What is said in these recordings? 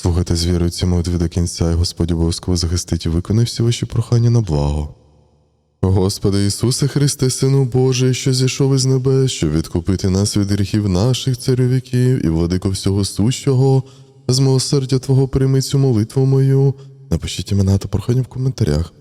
Слухайте з вірою ці молитви до кінця, і Господь обов'язково захистить і виконає всі ваші прохання на благо. Господи Ісусе Христе, Сину Божий, що зійшов із небес, щоб відкупити нас від гріхів наших царювіків і владико всього сущого, з милосердя Твого прийми цю молитву мою. Напишіть імена та прохання в коментарях.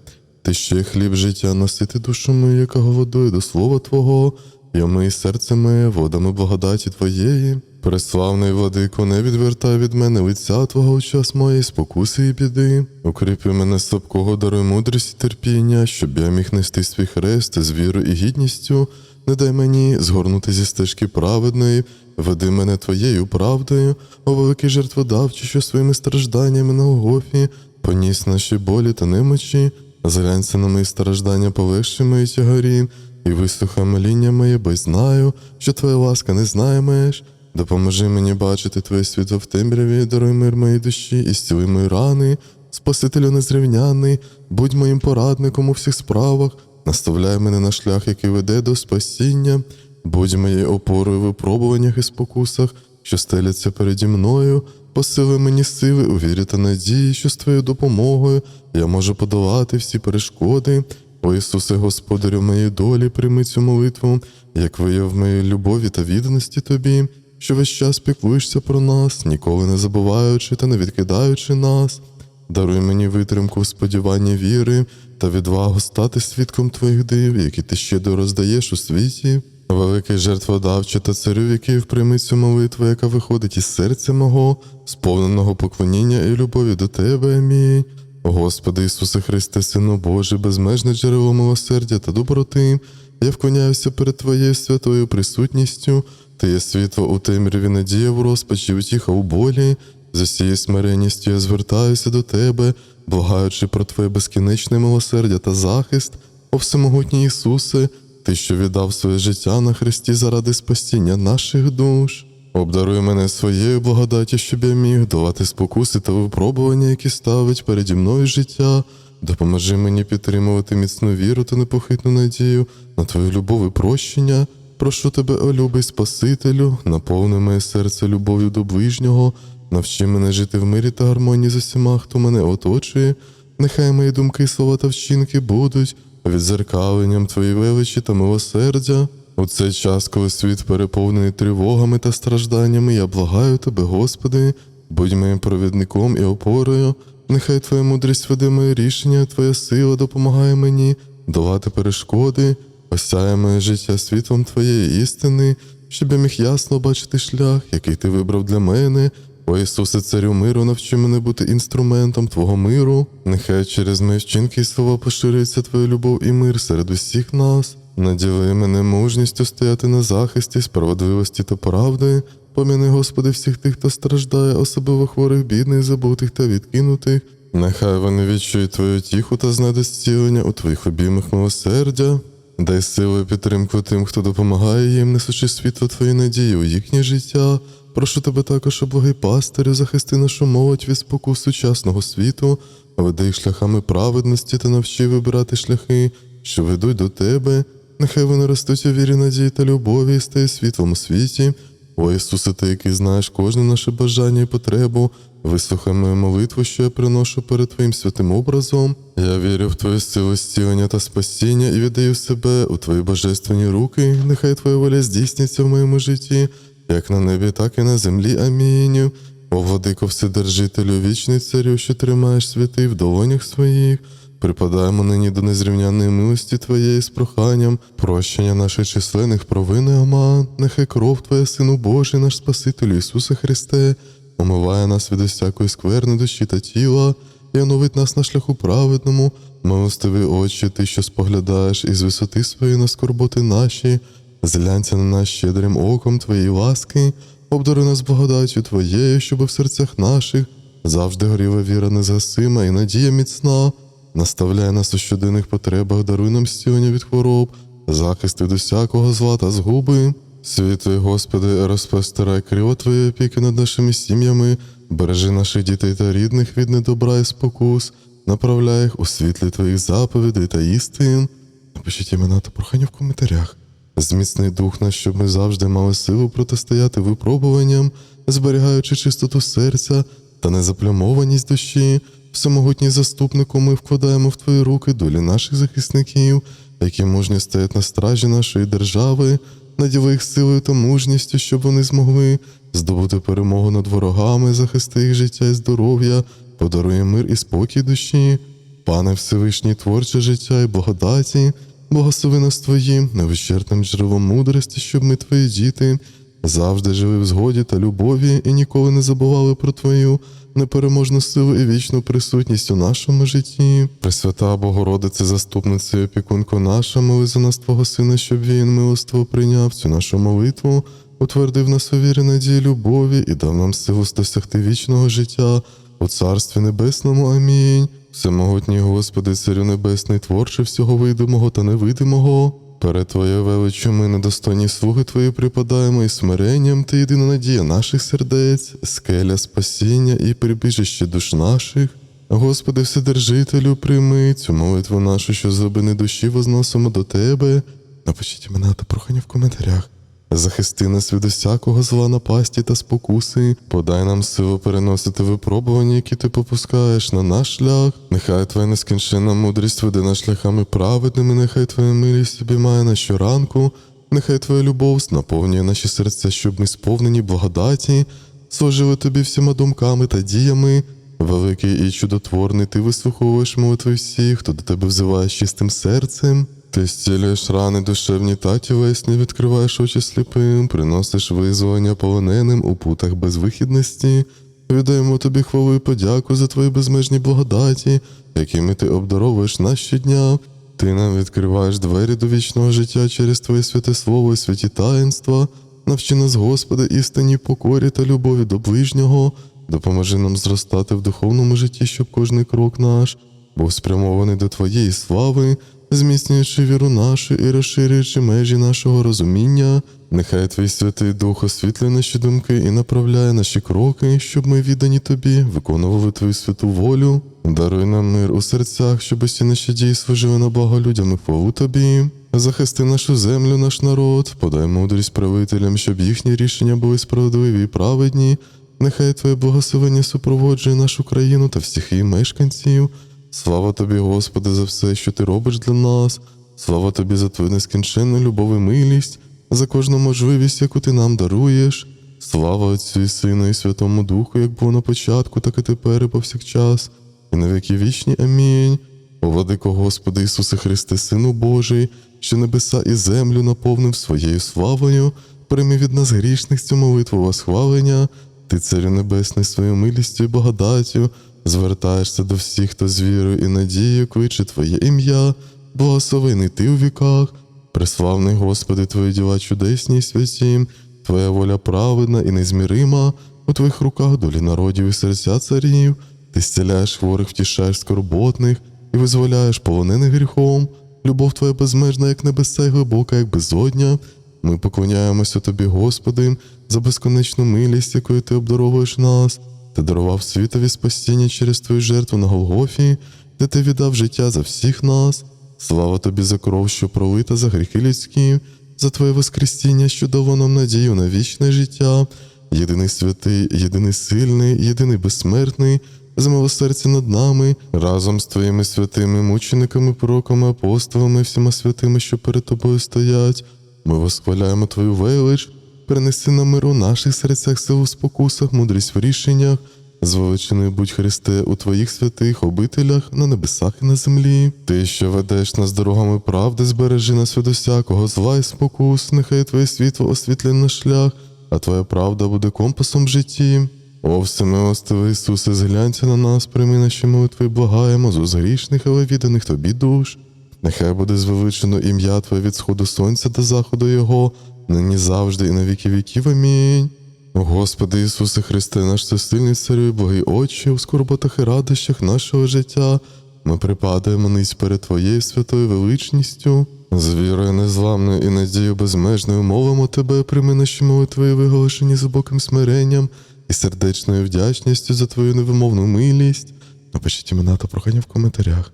Ти ще хліб життя носити душу мою, яка водою до слова Твого, і омий серце моє водами благодаті Твоєї. Преславний владико, не відвертай від мене лиця Твого у час моєї спокуси і біди. Укріпи мене слабкого, даруй мудрість і терпіння, щоб я міг нести свій хрест з вірою і гідністю. Не дай мені згорнути зі стежки праведної, веди мене твоєю правдою, о великий жертводавчий, що своїми стражданнями на Голгофі поніс наші болі та немочі, зглянься на мої страждання, полегши мої тягарі, і вислухай моління моє, бо знаю, що твоя ласка не знає меж. Допоможи мені бачити Твоє світло в темряві, даруй мир моїй душі і зціли мої рани. Спасителю незрівняний, будь моїм порадником у всіх справах, наставляй мене на шлях, який веде до спасіння, будь моєю опорою в випробуваннях і спокусах, що стеляться переді мною, посили мені сили у вірі та надії, що з твоєю допомогою я можу подолати всі перешкоди. О Ісусе, Господарю моєї долі, прийми цю молитву, як вияв моєї любові та відданості Тобі, що весь час піклуєшся про нас, ніколи не забуваючи та не відкидаючи нас. Даруй мені витримку в сподіванні віри та відвагу стати свідком Твоїх див, які ти щедро роздаєш у світі. Великий жертводавче та царю віків прийми цю молитву, яка виходить із серця мого, сповненого поклоніння і любові до Тебе. Амінь. Господи Ісусе Христе, Сину Божий, безмежне джерело милосердя та доброти, я вклоняюся перед Твоєю святою присутністю, Ти є світло у темряві, надія в розпачі, утіха у болі. З усією смиренністю я звертаюся до Тебе, благаючи про Твоє безкінечне милосердя та захист, о всемогутній Ісусе, Ти, що віддав своє життя на Христі заради спасіння наших душ. Обдаруй мене своєю благодаті, щоб я міг давати спокуси та випробування, які ставить переді мною життя. Допоможи мені підтримувати міцну віру та непохитну надію на Твою любов і прощення. Прошу тебе, о любий Спасителю, наповни моє серце любов'ю до ближнього, навчи мене жити в мирі та гармонії з усіма, хто мене оточує. Нехай мої думки, слова та вчинки будуть відзеркаленням Твоєї величі та милосердя. У цей час, коли світ переповнений тривогами та стражданнями, я благаю тебе, Господи, будь моїм провідником і опорою. Нехай Твоя мудрість веде моє рішення, Твоя сила допомагає мені долати перешкоди, осяє моє життя світлом Твоєї істини, щоб я міг ясно бачити шлях, який ти вибрав для мене. О Ісусе, царю миру, навчи мене бути інструментом Твого миру. Нехай через мої вчинки і слова поширюється Твоя любов і мир серед усіх нас. Наділи мене мужністю стояти на захисті, справедливості та правди. Поміни, Господи, всіх тих, хто страждає, особливо хворих, бідних, забутих та відкинутих. Нехай вони відчують Твою тіху та знайдуть зцілення у Твоїх обіймах милосердя. Дай силу і підтримку тим, хто допомагає їм, несучи світло Твої надії у їхнє життя. Прошу тебе також, благий пастирю, захисти нашу молодь від спокус сучасного світу, веди їх шляхами праведності та навчи вибирати шляхи, що ведуть до тебе. Нехай вони ростуть у вірі надії та любові і стає світлом у світі. О Ісусе, ти, який знаєш кожне наше бажання і потребу, вислухай мою молитву, що я приношу перед Твоїм святим образом. Я вірю в Твою силу зцілення та спасіння і віддаю себе у Твої божественні руки. Нехай Твоя воля здійсниться в моєму житті, як на небі, так і на землі. Амінь. О, владико, Вседержителю, вічний царю, що тримаєш святий в долонях своїх. Припадаємо нині до незрівняної милості Твоєї з проханням, прощення наших численних провин, Аман. Нехай кров Твоя, Сину Божий, наш Спасителю Ісусе Христе, омиває нас від усякої скверни душі та тіла, і оновить нас на шляху праведному, милостиві очі, Ти, що споглядаєш із висоти своєї на скорботи наші, зглянься на нас щедрим оком Твоєї ласки, обдари нас благодаттю Твоєю, щоб в серцях наших завжди горіла віра незгасима і надія міцна. Наставляй нас у щоденних потребах, даруй нам зцілення від хвороб, захист від усякого зла та згуби. Святий Господи, розпостирай крило Твоєї опіки над нашими сім'ями, бережи наших дітей та рідних від недобра і спокус, направляй їх у світлі Твоїх заповідей та істин. Напишіть імена та прохання в коментарях. Зміцний дух наш, щоб ми завжди мали силу протистояти випробуванням, зберігаючи чистоту серця та незаплямованість душі. Всемогутній заступнику, ми вкладаємо в твої руки долі наших захисників, які мужньо стоять на стражі нашої держави, наділи їх силою та мужністю, щоб вони змогли здобути перемогу над ворогами, захисти їх життя і здоров'я, подарує мир і спокій душі. Пане Всевишній творче життя і благодаті, благослови нас Твоїм, невищерпним джерелом мудрості, щоб ми, Твої діти, завжди жили в згоді та любові і ніколи не забували про Твою непереможну силу і вічну присутність у нашому житті. Пресвята Богородице, заступниця і опікунко наша, моли за нас Твого Сина, щоб він милоство прийняв цю нашу молитву, утвердив нас у вірі, надії, любові і дав нам силу досягти вічного життя у Царстві Небесному. Амінь. Всемогутній Господи, Царю Небесний, творче всього видимого та невидимого. Перед Твоєю величчю ми недостойні слуги Твої припадаємо і смиренням Ти єдина надія наших сердець, скеля спасіння і прибіжище душ наших. Господи, Вседержителю, прийми цю молитву нашу, що з душі возносимо до Тебе. Напишіть імена та прохання в коментарях. Захисти нас від усякого зла напасті та спокуси, подай нам силу переносити випробування, які ти попускаєш на наш шлях. Нехай твоя нескінченна мудрість веде нас шляхами праведними, нехай твоя милість обіймає нас щоранку, нехай твоя любов наповнює наші серця, щоб ми сповнені благодаті, служили тобі всіма думками та діями. Великий і чудотворний, ти вислуховуєш молитви всіх, хто до тебе взиває з чистим серцем. Ти зцілюєш рани душевні та тілесні, відкриваєш очі сліпим, приносиш визволення полоненим у путах безвихідності. Віддаємо тобі хвалу і подяку за твої безмежні благодаті, якими ти обдаровуєш нас щодня. Ти нам відкриваєш двері до вічного життя через Твоє святе слово і святі таїнства. Навчи нас, Господи, істинній покорі та любові до ближнього. Допоможи нам зростати в духовному житті, щоб кожний крок наш був спрямований до Твоєї слави, зміцнюючи віру нашу і розширюючи межі нашого розуміння. Нехай Твій Святий Дух освітлює наші думки і направляє наші кроки, щоб ми віддані Тобі, виконували Твою святу волю. Даруй нам мир у серцях, щоб усі наші дії служили на благо людям і хвалу Тобі. Захисти нашу землю, наш народ, подай мудрість правителям, щоб їхні рішення були справедливі і праведні. Нехай Твоє благословення супроводжує нашу країну та всіх її мешканців. Слава тобі, Господи, за все, що ти робиш для нас. Слава тобі за твою нескінченну любов і милість, за кожну можливість, яку ти нам даруєш. Слава Отцю і Сину і Святому Духу, як було на початку, так і тепер, і повсякчас, і на віки вічні. Амінь. О, владико Господи Ісусе Христе, Сину Божий, що небеса і землю наповнив своєю славою, прийми від нас грішних цю молитву восхвалення, Ти, Царю Небесний, своєю милістю і благодаттю, звертаєшся до всіх, хто з вірою і надією кличе Твоє ім'я, благословений Ти у віках, преславний Господи, Твої діла чудесні і святі, Твоя воля праведна і незмірима, у Твоїх руках долі народів і серця царів, Ти зціляєш хворих, втішаєш скорботних і визволяєш полонених гріхом. Любов Твоя безмежна, як небеса, і глибока, як безодня. Ми поклоняємося Тобі, Господи, за безконечну милість, якою Ти обдаровуєш нас. Ти дарував світові спасіння через Твою жертву на Голгофі, де ти віддав життя за всіх нас. Слава тобі за кров, що пролита за гріхи людські, за Твоє Воскресіння, що дало нам надію на вічне життя. Єдиний святий, єдиний сильний, єдиний безсмертний, з милосердя над нами, разом з Твоїми святими мучениками, пророками, апостолами, всіма святими, що перед тобою стоять. Ми восхваляємо Твою велич, принеси нам мир у наших серцях, силу спокусах, мудрість в рішеннях, звеличений будь Христе у Твоїх святих обителях на небесах і на землі. Ти, що ведеш нас дорогами правди, збережи нас від усякого зла і спокус, нехай Твоє світло освітлює наш шлях, а Твоя правда буде компасом в житті. О, всемилостивий Ісусе, зглянься на нас, прийми наші молитви, благаємо з грішних, але відданих Тобі душ. Нехай буде звеличено ім'я Твоє від сходу сонця до заходу Його, нині завжди і на віки віків. Амінь. Господи Ісусе Христе, наш всесильний царю і благий Отче, у скорботах і радощах нашого життя, ми припадаємо ниць перед Твоєю святою величністю. З вірою незламною і надією безмежною мовимо Тебе, прийми наші молитви, і виголошені глибоким смиренням і сердечною вдячністю за Твою невимовну милість. Напишіть імена та прохання в коментарях.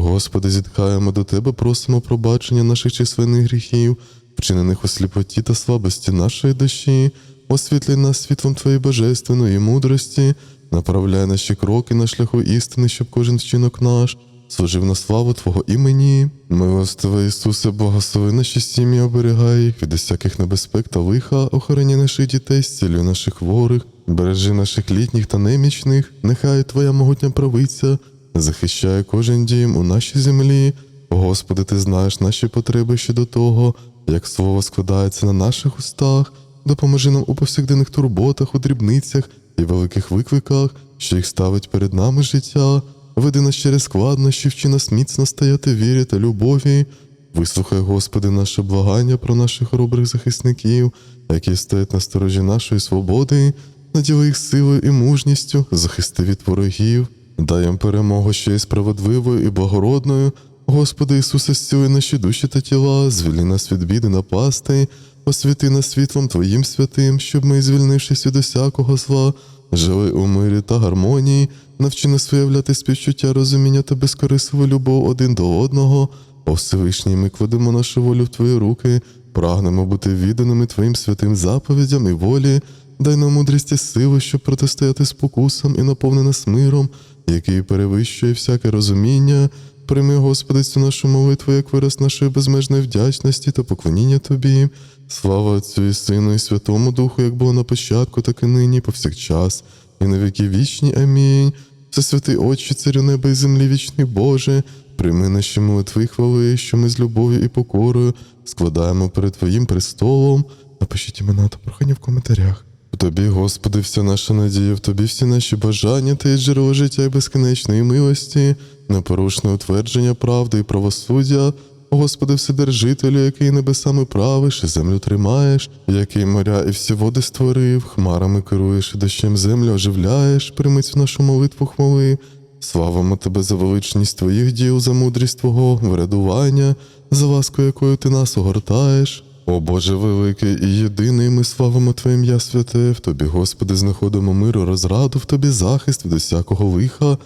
Господи, зітхаємо до Тебе, просимо пробачення наших численних гріхів, вчинених у сліпоті та слабості нашої душі, освітлі нас світлом Твоєї божественної мудрості, направляй наші кроки на шляху істини, щоб кожен вчинок наш служив на славу Твого імені. Милостиве Ісусе, благослови наші сім'ї, оберігай їх від усяких небезпек та лиха, охороні наших дітей, зцілюй наших хворих, бережи наших літніх та немічних, нехай Твоя могутня правиця захищає кожен дім у нашій землі. Господи, Ти знаєш наші потреби щодо того, як слово складається на наших устах, допоможи нам у повсякденних турботах, у дрібницях і великих викликах, що їх ставить перед нами життя. Веди нас через складнощі, вчи нас міцно стояти вірі та любові. Вислухай, Господи, наше благання про наших хоробрих захисників, які стоять на сторожі нашої свободи, наділи їх силою і мужністю, захисти від ворогів, дай їм перемогу ще й справедливою і благородною. Господи Ісусе, зціли наші душі та тіла, звільни нас від біди напасти, освіти нас світлом Твоїм святим, щоб ми, звільнившись від усякого зла, жили у мирі та гармонії, навчи нас виявляти співчуття, розуміння та безкорисливу любов один до одного. О Всевишній, ми кладемо нашу волю в Твої руки, прагнемо бути відданими Твоїм святим заповідям і волі. Дай нам мудрість і силу, щоб протистояти спокусам і наповни нас миром, який перевищує всяке розуміння. Прийми, Господи, цю нашу молитву, як вираз нашої безмежної вдячності та поклоніння Тобі. Слава Отцю і Сину, і Святому Духу, як було на початку, так і нині, повсякчас, і на віки вічні. Амінь. Всесвятий Отче, царю неба і землі, вічний Боже, прийми наші молитви хвали, що ми з любов'ю і покорою складаємо перед Твоїм престолом. Напишіть імена та прохання в коментарях. В тобі, Господи, вся наша надія, в тобі всі наші бажання, є джерело життя і безкінечної милості, непорушне утвердження правди і правосуддя. Господи, Вседержителю, який небесами правиш, і землю тримаєш, який моря і всі води створив, хмарами керуєш і дощем землю оживляєш, прийми цю нашу молитву хвали. Славимо тебе за величність твоїх діл, за мудрість Твого врядування, за ласку, якою ти нас огортаєш. О Боже великий і єдиний, ми славимо Твоє ім'я святе, в Тобі, Господи, знаходимо миру, розраду, в Тобі захист від усякого лиха.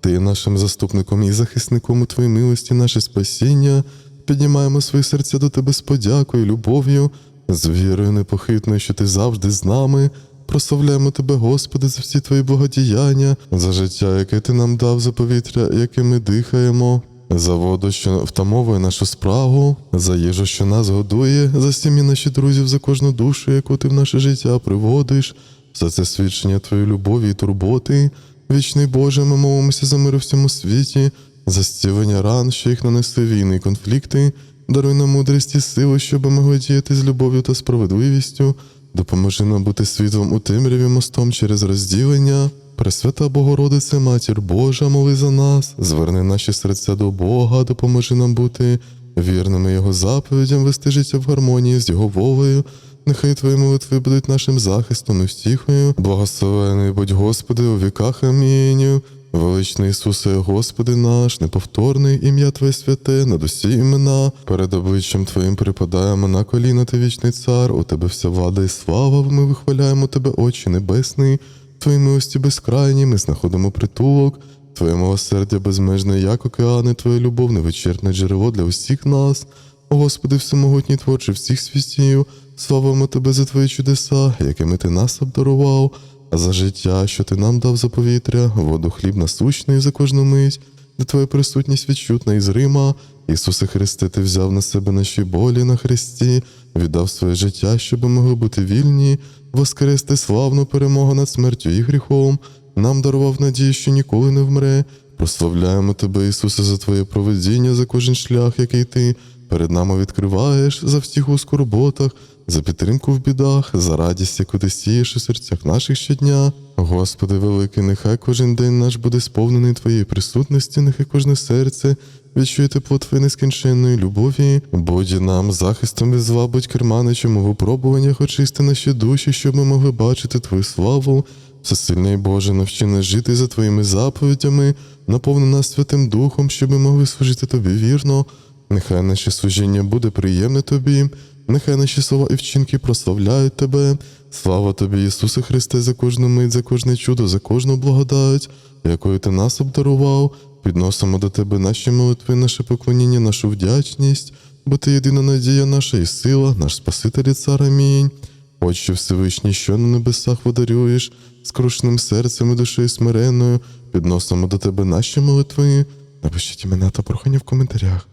Ти нашим заступником і захисником у Твоїй милості, наше спасіння. Піднімаємо свої серця до Тебе з подякою, любов'ю, з вірою непохитною, що Ти завжди з нами. Прославляємо Тебе, Господи, за всі Твої благодіяння, за життя, яке Ти нам дав, за повітря, яке ми дихаємо, за воду, що втамовує нашу спрагу, за їжу, що нас годує, за сім'ї наші друзів, за кожну душу, яку ти в наше життя приводиш, за це свідчення Твоєї любові і турботи. Вічний Боже, ми молимося за мир у всьому світі, за зцілення ран, що їх нанесли війни і конфлікти. Даруй нам мудрість і силу, щоб ми могли діяти з любов'ю та справедливістю. Допоможи нам бути світлом у темряві мостом через розділення. Пресвята Богородице, Матір Божа, моли за нас, зверни наші серця до Бога, допоможи нам бути вірними Його заповідям, вести життя в гармонії з Його волею. Нехай Твої молитви будуть нашим захистом і втіхою. Благословений будь Господи у віках. Амінь. Величний Ісусе, Господи наш, неповторний ім'я Твоє святе, над усі імена. Перед обличчям Твоїм припадаємо на коліна, Ти вічний цар, у Тебе вся влада і слава, ми вихваляємо Тебе, Отче Небесний. Твої милості безкрайні, ми знаходимо притулок. Твоє милосердя безмежне, як океани, Твоя любов невичерпне джерело для усіх нас. О Господи, всемогутній творче всіх світів, славимо Тебе за Твої чудеса, якими Ти нас обдарував, за життя, що Ти нам дав за повітря, воду хліб насущний за кожну мить, де Твоя присутність відчутна і зрима. Ісусе Христе, Ти взяв на себе наші болі на хресті, віддав своє життя, щоб могли бути вільні, воскрести славну перемогу над смертю і гріхом. Нам дарував надію, що ніколи не вмре. Прославляємо Тебе, Ісусе, за Твоє проведіння, за кожен шлях, який Ти перед нами відкриваєш, за втіху у скорботах, за підтримку в бідах, за радість, яку ти сієш у серцях наших щодня. Господи великий, нехай кожен день наш буде сповнений Твоєї присутності, нехай кожне серце відчує тепло Твоєї нескінченної любові. Будь нам захистом від зла, будь керманичем у випробуваннях, очисти наші душі, щоб ми могли бачити Твою славу. Всесильний Боже, навчи нас жити за Твоїми заповідями, наповни нас Святим Духом, щоб ми могли служити Тобі вірно. Нехай наше служіння буде приємне Тобі, нехай наші слова і вчинки прославляють Тебе. Слава Тобі, Ісусе Христе, за кожну мить, за кожне чудо, за кожну благодать, якою Ти нас обдарував. Підносимо до Тебе наші молитви, наше поклоніння, нашу вдячність, бо Ти єдина надія наша і сила, наш Спаситель і Цар. Амінь. Отче Всевишній, що на небесах водарюєш, скрушним серцем і душею смиренною, підносимо до тебе наші молитви. Напишіть імена та прохання в коментарях.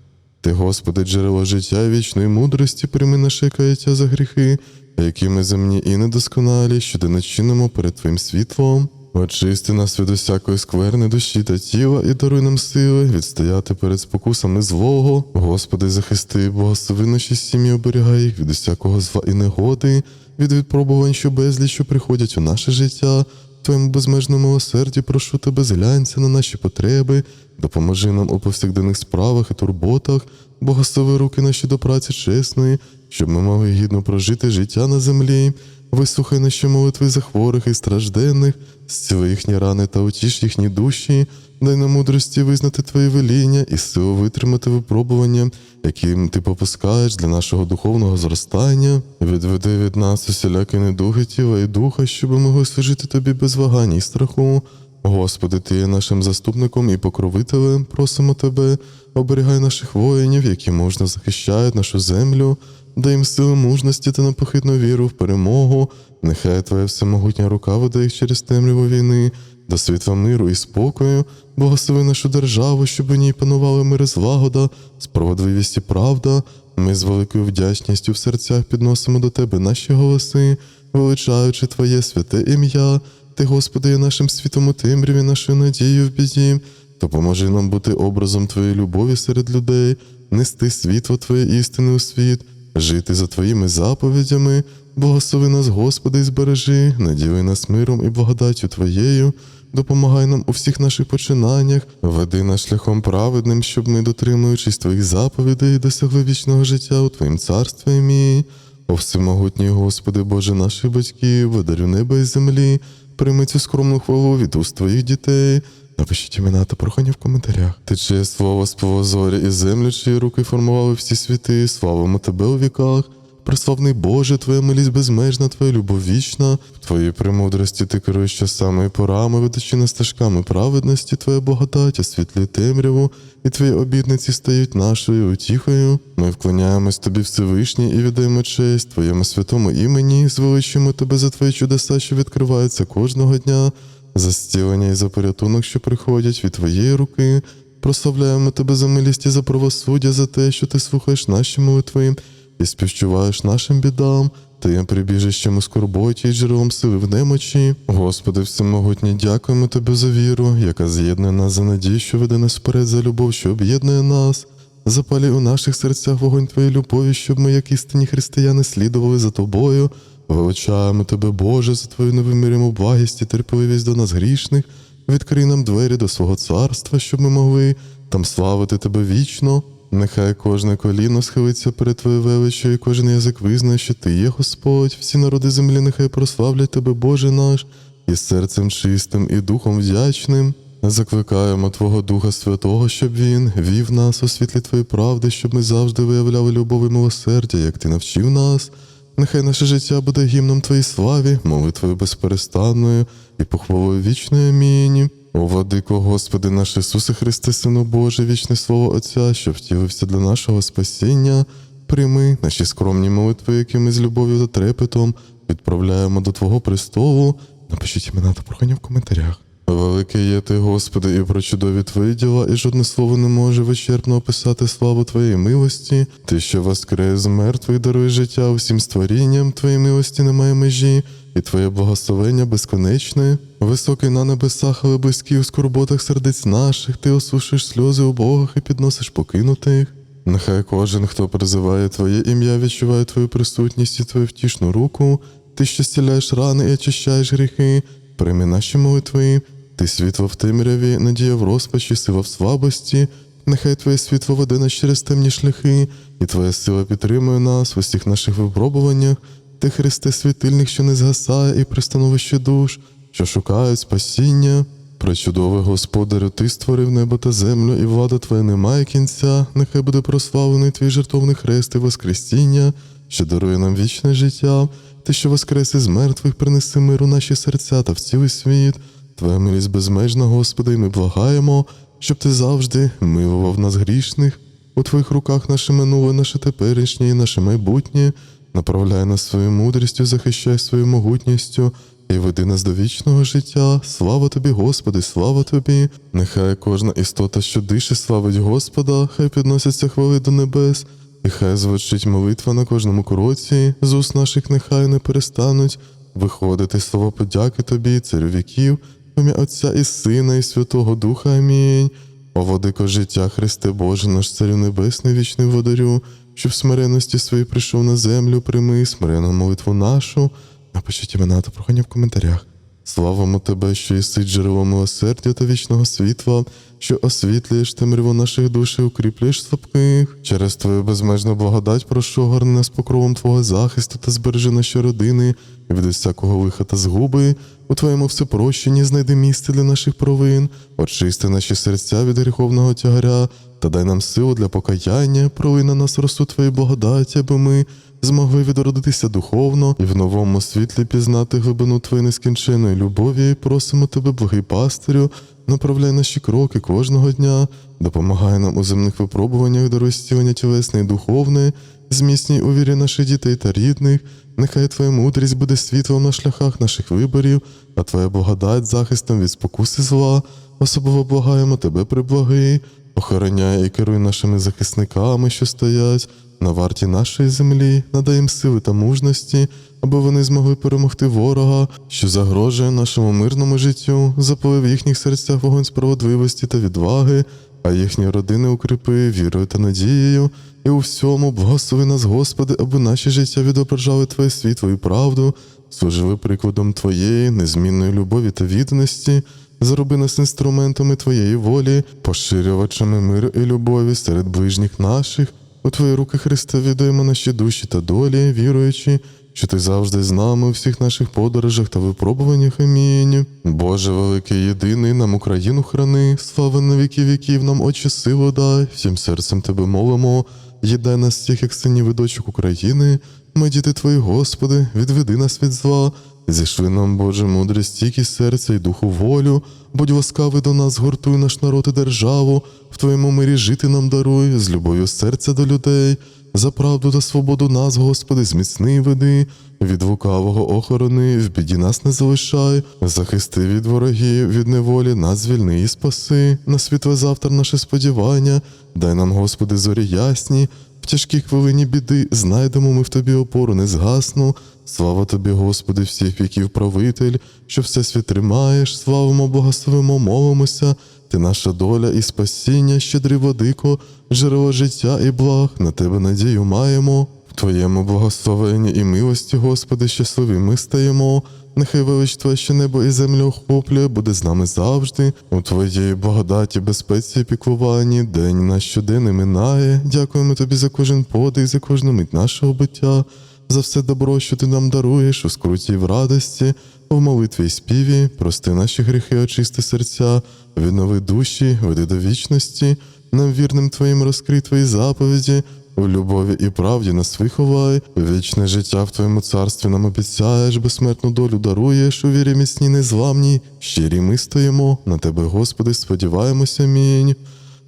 Ти, Господи, джерело життя і вічної мудрості, прийми наше каяття за гріхи, які ми земні і недосконалі, що ти начинимо перед Твоїм світлом. Очисти нас від усякої скверни душі та тіла і даруй нам сили відстояти перед спокусами злого. Господи, захисти, благослови наші сім'ї, оберігай їх від усякого зла і негоди, від відпробувань, що безліч, що приходять у наше життя. Твоєму безмежному милосерді прошу тебе, зглянься на наші потреби, допоможи нам у повсякденних справах і турботах, благослови руки наші до праці чесної, щоб ми могли гідно прожити життя на землі. Вислухай наші молитви за хворих і стражденних, зціли їхні рани та утіш їхні душі, дай нам мудрості визнати Твої веління і силу витримати випробування, яким ти попускаєш для нашого духовного зростання. Відведи від нас усілякі недуги тіла і духа, щоб ми могли служити тобі без вагань і страху. Господи, Ти є нашим заступником і покровителем, просимо Тебе, оберігай наших воїнів, які мужно захищають нашу землю, дай їм сили мужності та непохитну віру в перемогу. Нехай Твоя всемогутня рука веде їх через темряву війни, до світла миру і спокою, благослови нашу державу, щоб у ній панували мир і злагода, справедливість і правда. Ми з великою вдячністю в серцях підносимо до Тебе наші голоси, величаючи Твоє святе ім'я. Ти, Господи, є нашим світом у темряві, нашою надією в біді. Допоможи нам бути образом Твоєї любові серед людей, нести світло Твоєї істини у світ, жити за Твоїми заповідями. Благослови нас, Господи, і збережи, наділи нас миром і благодаттю Твоєю. Допомагай нам у всіх наших починаннях, веди нас шляхом праведним, щоб ми, дотримуючись Твоїх заповідей, досягли вічного життя у Твоїм царстві. Амінь. О всемогутній Господи, Боже наших батьків, водарю неба і землі, прийми цю скромну хвалу від уст Твоїх дітей. Напишіть імена та прохання в коментарях. Тече слово з повозоря і землю, чиї руки формували всі світи, славимо Тебе у віках. Преславний Боже, Твоя милість безмежна, Твоя любов вічна, в Твоїй премудрості ти керуєш часами і порами, ведучи нас стежками праведності, Твоя благодать освітлює темряву, і Твої обітниці стають нашою утіхою. Ми вклоняємось Тобі Всевишній і віддаємо честь Твоєму святому імені, звеличуємо Тебе за Твої чудеса, що відкриваються кожного дня, за зцілення і за порятунок, що приходять від Твоєї руки. Прославляємо Тебе за милість і за правосуддя, за те, що Ти слухаєш наші молитви і співчуваєш нашим бідам, ти прибіжищем у скорботі і джерелом сили в немочі. Господи, всемогутній, дякуємо Тобі за віру, яка з'єднує нас за надію, що веде нас вперед за любов, що об'єднує нас. Запалюй у наших серцях вогонь Твоєї любові, щоб ми, як істинні християни, слідували за Тобою. Величаємо Тебе, Боже, за Твою невиміріму благість і терпеливість до нас грішних. Відкрий нам двері до свого царства, щоб ми могли там славити Тебе вічно. Нехай кожне коліно схилиться перед Твоєю величчю, і кожен язик визнає, що Ти є Господь. Всі народи землі нехай прославлять Тебе, Боже наш, і серцем чистим, і духом вдячним. Закликаємо Твого Духа Святого, щоб Він вів нас у світлі Твоєї правди, щоб ми завжди виявляли любов і милосердя, як Ти навчив нас. Нехай наше життя буде гімном Твоїй славі, молитвою безперестанною і похвалою вічної амінь. О, владико, Господи, наш Ісусе Христе, Сину Боже, вічне Слово Отця, що втілився для нашого спасіння, прийми наші скромні молитви, які ми з любов'ю та трепетом відправляємо до Твого престолу. Напишіть імена та прохання в коментарях. Великий є ти, Господи, і про чудові твої діла, і жодне слово не може вичерпно описати славу Твоєї милості. Ти, що воскрес з мертвих, дарує життя усім створінням, Твоєї милості немає межі, і Твоє благословення безконечне. Високий на небесах, але близький у скорботах сердець наших, ти осушиш сльози убогих і підносиш покинутих. Нехай кожен, хто призиває Твоє ім'я, відчуває Твою присутність і Твою втішну руку. Ти, що зціляєш рани і очищаєш гріхи, прийми наші молитви. Ти світло в темряві, надія в розпачі, сила в слабості. Нехай Твоє світло веде нас через темні шляхи, і Твоя сила підтримує нас в усіх наших випробуваннях. Ти, Христе, світильник, що не згасає, і пристановище душ, що шукають спасіння. Пречудовий Господарю, Ти створив небо та землю, і влада Твоя немає кінця. Нехай буде прославлений Твій жертовний хрест і Воскресіння, що дарує нам вічне життя. Ти, що воскрес із мертвих, принеси мир у наші серця та в цілий світ. Твоя милість безмежна, Господи, і ми благаємо, щоб Ти завжди милував нас грішних. У Твоїх руках наше минуле, наше теперішнє і наше майбутнє. Направляй нас своєю мудрістю, захищай своєю могутністю і веди нас до вічного життя. Слава тобі, Господи, слава тобі. Нехай кожна істота, що дише, славить Господа, хай підносяться хвали до небес, і хай звучить молитва на кожному кроці, з уст наших нехай не перестануть. Виходити слово подяки тобі, царю віків, ім'я Отця і Сина, і Святого Духа. Амінь. О, водико життя, Христе Боже, наш Царю Небесний, вічний водарю, що в смиренності своїй прийшов на землю, прийми смирену молитву нашу. Напишіть імена та прохання в коментарях. Славимо тебе, що єси джерелом милосердя та вічного світла, що освітлюєш темряву наших душ і укріплюєш слабких. Через твою безмежну благодать прошу горни нас покровом Твого захисту та збережи наші родини і від усякого лиха та згуби. У Твоєму всепрощенні знайди місце для наших провин, очисти наші серця від гріховного тягаря та дай нам силу для покаяння, пролий на нас росу Твоєї благодаті, аби ми змогли відродитися духовно і в новому світлі пізнати глибину Твоєї нескінченої любові. Просимо Тебе, благий пастирю, направляй наші кроки кожного дня, допомагай нам у земних випробуваннях до розцілення тілесне і духовне, зміцнюй у вірі наших дітей та рідних. Нехай Твоя мудрість буде світлом на шляхах наших виборів, а Твоя благодать захистом від спокуси зла. Особливо благаємо Тебе, приблагий, охороняй і керуй нашими захисниками, що стоять на варті нашої землі, надай їм сили та мужності, аби вони змогли перемогти ворога, що загрожує нашому мирному життю, запали в їхніх серцях вогонь справедливості та відваги, а їхні родини укріпи вірою та надією, і у всьому благослови нас, Господи, аби наші життя відображали Твоє світло і правду, служили прикладом Твоєї незмінної любові та відданості. Зроби нас інструментами Твоєї волі, поширювачами миру і любові серед ближніх наших. У Твої руки, Христе, віддаємо наші душі та долі, віруючи, що Ти завжди з нами у всіх наших подорожах та випробуваннях. Амінь. Боже великий, єдиний, нам Україну храни, слава на віки віків, нам очі силу дай, всім серцем Тебе молимо, єдай нас всіх, як синів і дочок України, ми діти Твої, Господи, відведи нас від зла. Зійшли нам, Боже, мудрість, стійкість серця і духу волю, будь ласкавий до нас, гуртуй наш народ і державу, в Твоєму мирі жити нам даруй, з любов'ю серця до людей, за правду та свободу нас, Господи, зміцни веди, від лукавого охорони, в біді нас не залишай, захисти від ворогів, від неволі, нас звільни і спаси, на світле завтра наше сподівання, дай нам, Господи, зорі ясні, в тяжкій хвилині біди знайдемо ми в Тобі опору не згасну. Слава тобі, Господи, всіх віків правитель, що все світ тримаєш, славимо, благословимо, молимося. Ти наша доля і спасіння, щедрий водико, джерело життя і благ, на тебе надію маємо. В Твоєму благословенні і милості, Господи, щасливі ми стаємо. Нехай велич Твоє, що небо і землю охоплює, буде з нами завжди. У Твоїй благодаті, безпеці і піклуванні, день наш щоденний минає. Дякуємо Тобі за кожен подих, за кожну мить нашого биття за все добро, що ти нам даруєш у скруті в радості, в молитві й співі, прости наші гріхи, очисти серця, віднови душі, веди до вічності, нам вірним Твоїм розкрий Твої заповіді, у любові і правді нас виховай, вічне життя в Твоєму царстві нам обіцяєш, безсмертну долю даруєш, у вірі міцній незламній, щирі ми стоїмо, на Тебе, Господи, сподіваємося, амінь.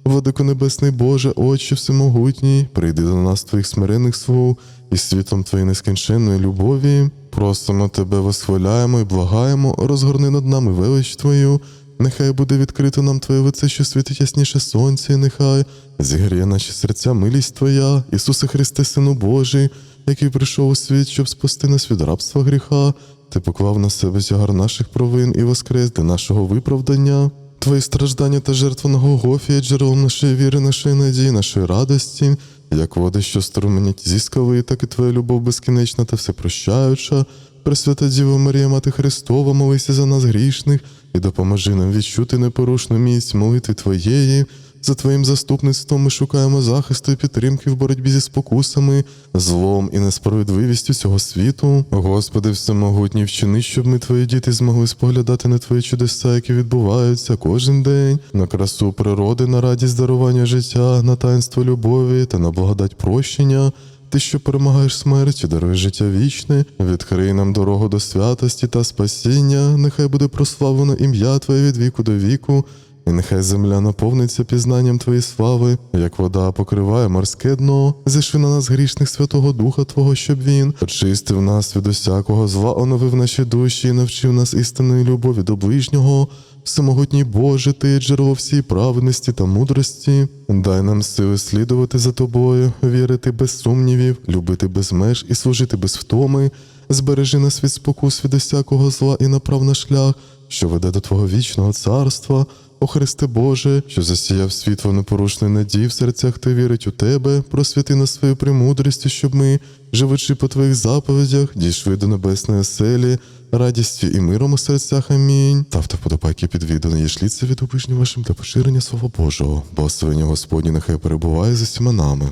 Владико Небесний Боже, Отче Всемогутній, прийди до нас Твоїх смирених слов і світлом Твоєї нескінченної любові. Просимо Тебе, восхваляємо і благаємо, розгорни над нами велич Твою. Нехай буде відкрито нам Твоє лице, що світить ясніше сонце, і нехай зігріє наші серця милість Твоя, Ісусе Христе, Сину Божий, який прийшов у світ, щоб спасти нас від рабства гріха. Ти поклав на себе тягар наших провин і воскрес для нашого виправдання. Твої страждання та жертва на Голгофі є джерелом нашої віри, нашої надії, нашої радості, як води, що струменять зі скали, так і твоя любов безкінечна та всепрощаюча. Пресвята Діва Марія, Мати Христова, молися за нас грішних і допоможи нам відчути непорушну місць молитви Твоєї. За Твоїм заступництвом ми шукаємо захисту і підтримки в боротьбі зі спокусами, злом і несправедливістю цього світу. Господи, всемогутній вчини, щоб ми, Твої діти, змогли споглядати на Твої чудеса, які відбуваються кожен день, на красу природи, на радість дарування життя, на таїнство любові та на благодать прощення. Ти, що перемагаєш смерть і даруєш життя вічне, відкрий нам дорогу до святості та спасіння, нехай буде прославлено ім'я Твоє від віку до віку. І нехай земля наповниться пізнанням Твоєї слави, як вода покриває морське дно, зійшли на нас грішних Святого Духа Твого, щоб Він очистив нас від усякого зла, оновив наші душі і навчив нас істинної любові до ближнього. Всемогутній Боже, ти джерело всій праведності та мудрості. Дай нам сили слідувати за тобою, вірити без сумнівів, любити без меж і служити без втоми. Збережи нас від спокус від усякого зла і направ на шлях, що веде до Твого вічного царства. О Христе Боже, що засіяв світло непорушної надії в серцях, та вірить у Тебе, просвіти нас своєю премудрістю, щоб ми, живучи по Твоїх заповідях, дійшли до небесної оселі, радістю і миром у серцях. Амінь. Ставте вподобайки під відео, не шліться від обижнім вашим та поширення Слова Божого. Благословення Господні нехай перебуває з усіма нами.